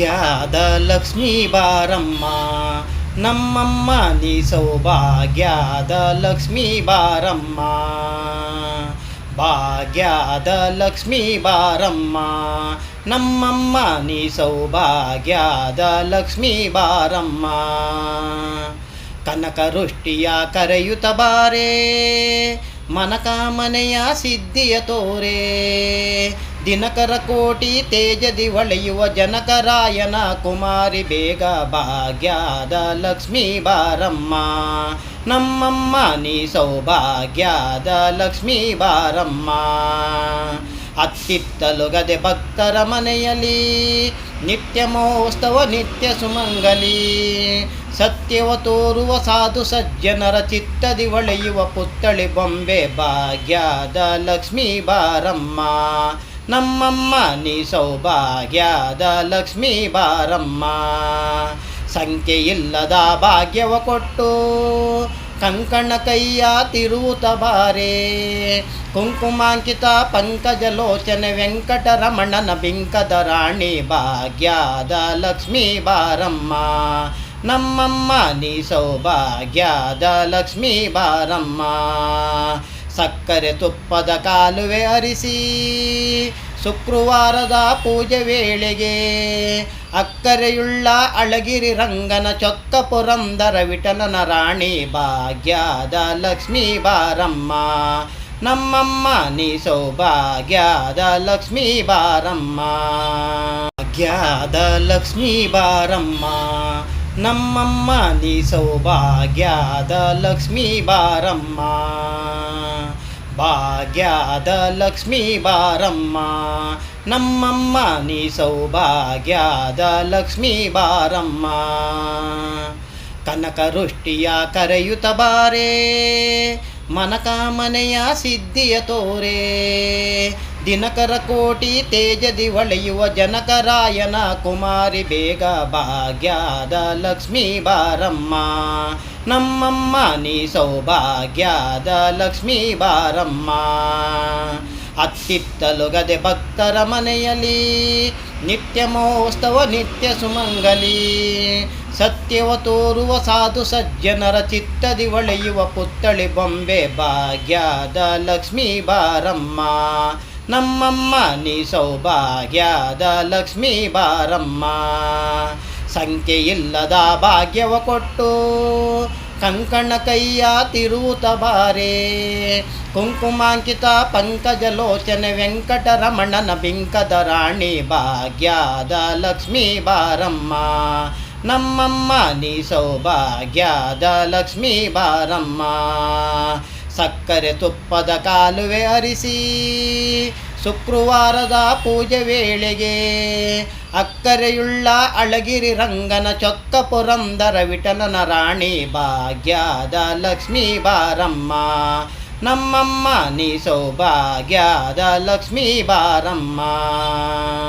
ಭಾಗ್ಯದ ಲಕ್ಷ್ಮೀ ಬಾರಮ್ಮ, ನಮ್ಮಮ್ಮ ನೀ ಸೌಭಾಗ್ಯದ ಲಕ್ಷ್ಮೀ ಬಾರಮ್ಮ. ಭಾಗ್ಯದ ಲಕ್ಷ್ಮೀ ಬಾರಮ್ಮ, ನಮ್ಮಮ್ಮ ನೀ ಸೌಭಾಗ್ಯದ ಲಕ್ಷ್ಮೀ ಬಾರಮ್ಮ. ಕನಕವೃಷ್ಟಿಯ ಕರೆಯುತ ಬಾರೆ, ಮನಕಾಮನೆಯ ಸಿದ್ಧಿಯ ತೋರೆ ದಿನಕರ ಕೋಟಿ ತೇಜದಿ ಹೊಳೆಯುವ ಜನಕರಾಯನ ಕುಮಾರಿ ಬೇಗ ಭಾಗ್ಯದ ಲಕ್ಷ್ಮೀ ಬಾರಮ್ಮ. ನಮ್ಮಮ್ಮ, ನೀ ಸೌಭಾಗ್ಯದ ಲಕ್ಷ್ಮೀ ಬಾರಮ್ಮ. ಅತ್ತಿತ್ತಲು ಗದೆ ಭಕ್ತರ ಮನೆಯಲ್ಲಿ ನಿತ್ಯ ಮಹೋತ್ಸವ ನಿತ್ಯ ಸುಮಂಗಲಿ. ಸತ್ಯವ ತೋರುವ ಸಾಧು ಸಜ್ಜನರ ಚಿತ್ತದಿ ಒಳೆಯುವ ಪುತ್ತಳಿ ಬೊಂಬೆ ಭಾಗ್ಯದ ಲಕ್ಷ್ಮೀ ಬಾರಮ್ಮ. ನಮ್ಮಮ್ಮ, ನೀ ಸೌಭಾಗ್ಯದ ಲಕ್ಷ್ಮೀ ಬಾರಮ್ಮ. ಸಂಖ್ಯೆ ಇಲ್ಲದ ಭಾಗ್ಯವ ಕೊಟ್ಟು ಕಂಕಣ ಕೈಯ ತಿರುವುತ ಬಾರೆ. ಕುಂಕುಮಾಂಕಿತ ಪಂಕಜಲೋಚನೆ ವೆಂಕಟರಮಣನ ಬಿಂಕದ ರಾಣಿ ಭಾಗ್ಯದ ಲಕ್ಷ್ಮೀ ಬಾರಮ್ಮ. ನಮ್ಮಮ್ಮ, ನೀ ಸೌಭಾಗ್ಯದ ಲಕ್ಷ್ಮೀ ಬಾರಮ್ಮ. ಸಕ್ಕರೆ ತುಪ್ಪದ ಕಾಲುವೆ ಅರಿಸಿ, ಶುಕ್ರವಾರದ ಪೂಜೆ ವೇಳೆಗೆ ಅಕ್ಕರೆಯುಳ್ಳ ಅಳಗಿರಿ ರಂಗನ ಚೊಕ್ಕ ಪುರಂದರ ವಿಠಲನ ರಾಣಿ ಭಾಗ್ಯದ ಲಕ್ಷ್ಮೀ ಬಾರಮ್ಮ. ನಮ್ಮಮ್ಮ, ನೀ ಸೌಭಾಗ್ಯದ ಲಕ್ಷ್ಮೀ ಬಾರಮ್ಮ. ಭಾಗ್ಯದ ಲಕ್ಷ್ಮೀ ಬಾರಮ್ಮ. ನಮ್ಮಮ್ಮ, ನೀ ಸೌಭಾಗ್ಯದ ಲಕ್ಷ್ಮೀ ಬಾರಮ್ಮ. ಭಾಗ್ಯದ ಲಕ್ಷ್ಮೀ ಬಾರಮ್ಮ. ನಮ್ಮಮ್ಮ, ನೀ ಸೌಭಾಗ್ಯದ ಲಕ್ಷ್ಮೀ ಬಾರಮ್ಮ. ಕನಕ ವೃಷ್ಟಿಯ ಬಾರೇ ಬಾರೆ, ಮನಕಾಮನೆಯ ಸಿದ್ಧಿಯ ತೋರೆ. ದಿನಕರ ಕೋಟಿ ತೇಜದಿ ಹೊಳೆಯುವ ಜನಕರಾಯನ ಕುಮಾರಿ ಬೇಗ ಭಾಗ್ಯದ ಲಕ್ಷ್ಮೀ ಬಾರಮ್ಮ. ನಮ್ಮಮ್ಮ, ನೀ ಸೌಭಾಗ್ಯದ ಲಕ್ಷ್ಮೀ ಬಾರಮ್ಮ. ಅತ್ತಿತ್ತಲು ಗದೆ ಭಕ್ತರ ಮನೆಯಲ್ಲಿ ನಿತ್ಯ ಮಹೋತ್ಸವ ನಿತ್ಯ ಸುಮಂಗಲಿ. ಸತ್ಯವ ತೋರುವ ಸಾಧು ಸಜ್ಜನರ ಚಿತ್ತದಿ ಒಳೆಯುವ ಪುತ್ತಳಿ ಬೊಂಬೆ ಭಾಗ್ಯದ ಲಕ್ಷ್ಮೀ ಬಾರಮ್ಮ. ನಮ್ಮಮ್ಮ, ನೀ ಸೌಭಾಗ್ಯದ ಲಕ್ಷ್ಮೀ ಬಾರಮ್ಮ. ಸಂಖ್ಯೆ ಇಲ್ಲದ ಭಾಗ್ಯವ ಕೊಟ್ಟು ಕಂಕಣ ಕೈಯ ತಿರುತ ಬಾರೆ. ಕುಂಕುಮಾಂಕಿತ ಪಂಕಜಲೋಚನೆ ವೆಂಕಟರಮಣನ ಬಿಂಕದ ರಾಣಿ ಭಾಗ್ಯದ ಲಕ್ಷ್ಮೀ ಬಾರಮ್ಮ. ನಮ್ಮಮ್ಮ, ನೀ ಸೌಭಾಗ್ಯದ ಲಕ್ಷ್ಮೀ ಬಾರಮ್ಮ. ಸಕ್ಕರೆ ತುಪ್ಪದ ಕಾಲುವೆ ಅರಿಸಿ, ಶುಕ್ರವಾರದ ಪೂಜೆ ವೇಳೆಗೆ ಅಕ್ಕರೆಯುಳ್ಳ ಅಳಗಿರಿ ರಂಗನ ಚೊಕ್ಕ ಪುರಂದರ ವಿಠಲನ ರಾಣಿ ಭಾಗ್ಯದ ಲಕ್ಷ್ಮೀ ಬಾರಮ್ಮ. ನಮ್ಮಮ್ಮ, ನೀ ಸೌಭಾಗ್ಯದ ಲಕ್ಷ್ಮೀ ಬಾರಮ್ಮ.